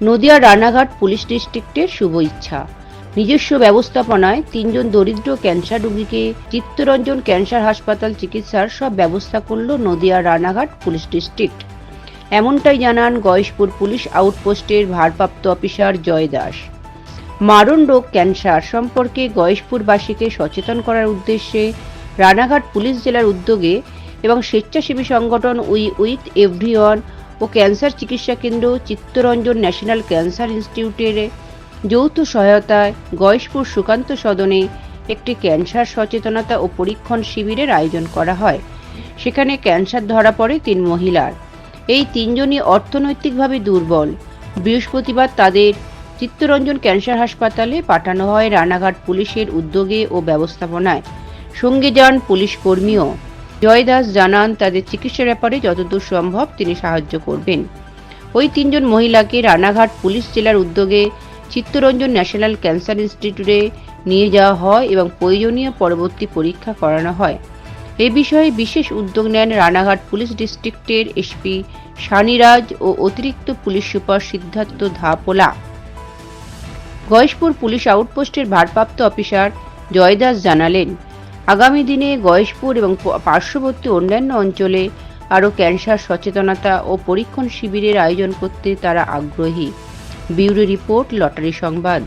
Nadia Ranaghat police ডিস্ট্রিক্টের শুভ ইচ্ছা। নিজস্ব ব্যবস্থাপনায় তিনজন দরিদ্র ক্যান্সার রোগীকে চিত্তরঞ্জন ক্যান্সার হাসপাতাল চিকিৎসার সব ব্যবস্থা করল নদিয়া রানাঘাট পুলিশ ডিস্ট্রিক্ট। এমনটাই জানান গয়েশপুর পুলিশ আউটপোস্টের ভারপ্রাপ্ত অফিসার জয় দাস। মারণ রোগ ক্যান্সার সম্পর্কে গয়েশপুরবাসীকে সচেতন করার উদ্দেশ্যে রানাঘাট পুলিশ জেলার উদ্যোগে এবং স্বেচ্ছাসেবী সংগঠন উই উইথ এভরিওয়ান ও ক্যান্সার চিকিৎসা কেন্দ্র চিত্তরঞ্জন ন্যাশনাল ক্যান্সার ইনস্টিটিউটের যৌথ সহায়তায় গয়েশপুর সুকান্ত সদনে একটি ক্যান্সার সচেতনতা ও পরীক্ষণ শিবিরের আয়োজন করা হয়। সেখানে ক্যান্সার ধরা পড়ে তিন মহিলার। এই তিনজনই অর্থনৈতিকভাবে দুর্বল। বৃহস্পতিবার তাদের চিত্তরঞ্জন ক্যান্সার হাসপাতালে পাঠানো হয় রানাঘাট পুলিশের উদ্যোগে ও ব্যবস্থাপনায়। সঙ্গে যান পুলিশ কর্মীও। জয় দাস জানান, তাদের চিকিৎসার ব্যাপারে যতদূর সম্ভব তিনি সাহায্য করবেন। ওই তিনজন মহিলাকে রানাঘাট পুলিশ জেলার উদ্যোগে চিত্তরঞ্জন ন্যাশনাল ক্যান্সার ইনস্টিটিউটে নিয়ে যাওয়া হয় এবং প্রয়োজনীয় পরবর্তী পরীক্ষা করানো হয়। এ বিষয়ে বিশেষ উদ্যোগ নেন রানাঘাট পুলিশ ডিস্ট্রিক্টের এসপি সানিরাজ ও অতিরিক্ত police super Siddhartha Dhapola. Gayeshpur police আউটপোস্টের ভারপ্রাপ্ত অফিসার জয়দাস জানালেন আগামী দিনে গয়েশপুর এবং পার্শ্ববর্তী অন্যান্য অঞ্চলে আরও ক্যান্সার সচেতনতা ও পরীক্ষণ শিবিরের আয়োজন করতে তারা আগ্রহী। বিউরো রিপোর্ট, লটারি সংবাদ।